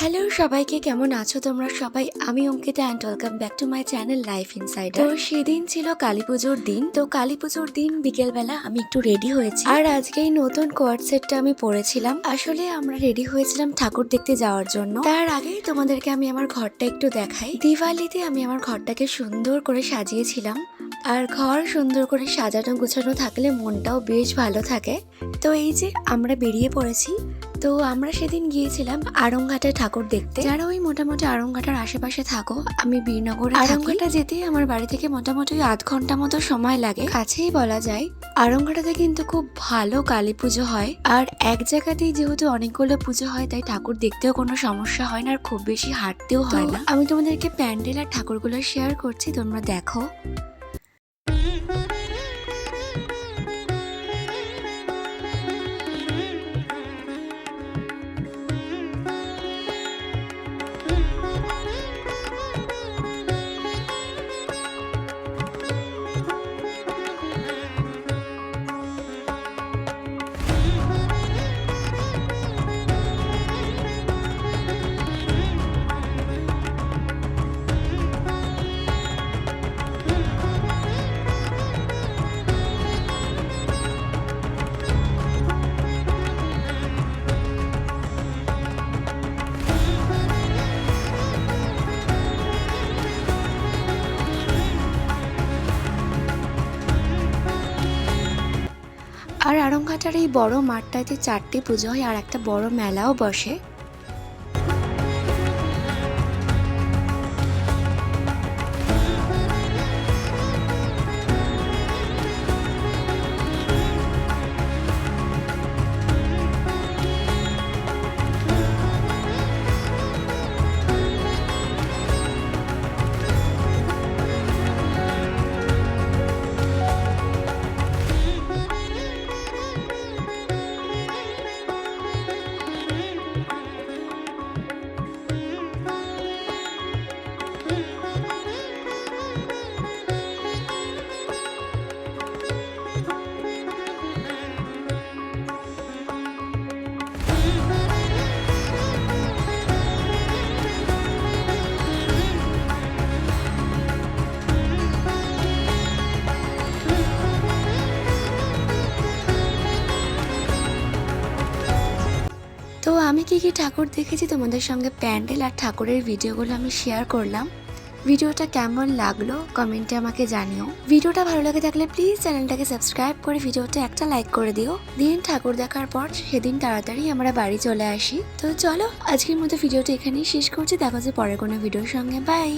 Hello সবাইকে কেমন আছো তোমরা সবাই? আমি Ankita and welcome back to my channel life insider তো সেদিন ছিল কালী পুজোর দিন, তো কালী পুজোর দিন বিকেলবেলা আমি একটু রেডি হয়েছি। আর আজকে এই নতুন কোয়ার্ড সেটটা আমি পরেছিলাম। আসলে আমরা রেডি হয়েছিলাম ঠাকুর দেখতে যাওয়ার জন্য। তার আগেই তোমাদেরকে আমি আমার ঘরটা একটু দেখাই। দিওয়ালিতে আমি আমার ঘরটাকে সুন্দর করে সাজিয়েছিলাম। আর ঘর সুন্দর করে সাজানো গোছানো থাকলে মনটাও বেশ ভালো থাকে। তো এই যে আমরা বেরিয়ে পড়েছি তো আমরা সেদিন গিয়েছিলাম আড়ংঘাটে ঠাকুর দেখতে। যারা ওই মোটামুটি আড়ংঘাটার আশেপাশে থাকো আমি বীরনগর আড়ংঘাটা যেতে আমার বাড়ি থেকে মোটামুটি আধ ঘণ্টা মতো সময় লাগে। কাছেই বলা যায় আড়ংঘাটাতে কিন্তু খুব ভালো কালী পুজো হয়। আর এক জায়গাতেই যেহেতু অনেকগুলো পুজো হয় তাই ঠাকুর দেখতেও কোনো সমস্যা হয় না আর খুব বেশি হাঁটতেও হয় না। আমি তোমাদেরকে প্যান্ডেল আর ঠাকুরগুলো শেয়ার করছি তোমরা দেখো। আর আরঙ্ঘাটার এই বড় মাঠটাতে চারটি পুজো হয় আর একটা বড় মেলাও বসে তো আমি কি কি ঠাকুর দেখেছি তোমাদের সঙ্গে প্যান্ডেল আর ঠাকুরের ভিডিওগুলো আমি শেয়ার করলাম। ভিডিওটা কেমন লাগল কমেন্টে আমাকে জানিও। ভিডিওটা ভালো লাগে থাকলে প্লিজ চ্যানেলটাকে সাবস্ক্রাইব করে ভিডিওটা একটা লাইক করে দিও। দিন ঠাকুর দেখার পর সেদিন তাড়াতাড়ি আমরা বাড়ি চলে আসি। তো চলো আজকের মতো ভিডিওটা এখানেই শেষ করছি। দেখা হচ্ছে পরের কোনো ভিডিওর সঙ্গে। বাই